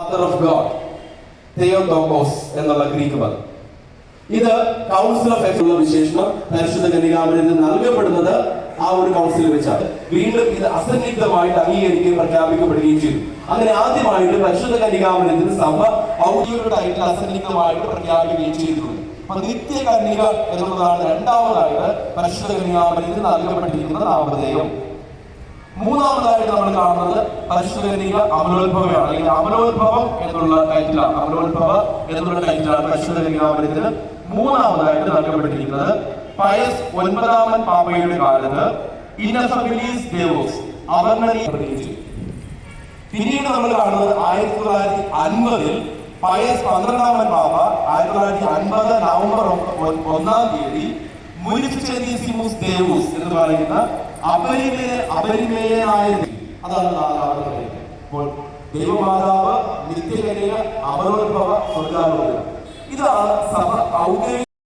Mother of God തെയോന്തോക്കോസ് എന്നുള്ള Greek പദം. ഇത് കൗൺസിൽ ഓഫ് എഫ് ഉള്ള വിശേഷണം പരിശുദ്ധ ഗണികാമനിൽ നൽകപ്പെടുന്നത് ആ ഒരു കൗൺസിൽ വെച്ചാണ്. വീണ്ടും ഇത് അസന്നിഗ്ധമായിട്ട് അംഗീകരിക്കുകയും പ്രഖ്യാപിക്കപ്പെടുകയും ചെയ്തു. അങ്ങനെ ആദ്യമായിട്ട് പരിശുദ്ധ കന്യകാമരത്തിൽ സഭ ഔദ്യോഗികമായിട്ട് അസന്നിഗ്ധമായിട്ട് പ്രഖ്യാപിക്കുകയും ചെയ്തിട്ടുണ്ട് അപ്പൊ നിത്യ കന്യക എന്നുള്ളതാണ് രണ്ടാമതായിട്ട് പരിശുദ്ധ കന്യകാമരത്തിൽ നൽകപ്പെട്ടിരിക്കുന്ന നാമധേയം. മൂന്നാമതായിട്ട് നമ്മൾ കാണുന്നത് പരിശുദ്ധ അമലോത്ഭവമാണ് അല്ലെങ്കിൽ അമലോത്ഭവം എന്നുള്ള ടൈറ്റിലാണ് അമലോത്ഭവ എന്നുള്ള ടൈറ്റിലാണ് പരിശുദ്ധ കന്യകാമരത്തിന് മൂന്നാമതായിട്ട് നൽകപ്പെട്ടിരിക്കുന്നത്. പയസ് ഒൻപതാമൻ പാപ്പയുടെ കാലത്ത് ഇന്നസബിലീസ് ദേവോസ് അവർണനെ പിന്നീട് നമ്മൾ കാണുന്നത് ആയിരത്തി തൊള്ളായിരത്തി അൻപതിൽ പയസ് പന്ത്രണ്ടാമൻ പാപ ആയിരത്തി തൊള്ളായിരത്തി അൻപത് നവംബർ ഒന്നാം തീയതി മുനിഫിച്ചനീസിമുസ് ദേവൂസ് എന്ന് പറയുന്ന അപരിമേയ അപരിമേയനായ. അതാണ് നാലാമത്തെ. അപ്പോൾ ദൈവമാതാവ് നിത്യകന്യക അമരോത്ഭവ സ്വർഗാരോഹണം ഇതാണ് സഭ ഔദ്യോഗിക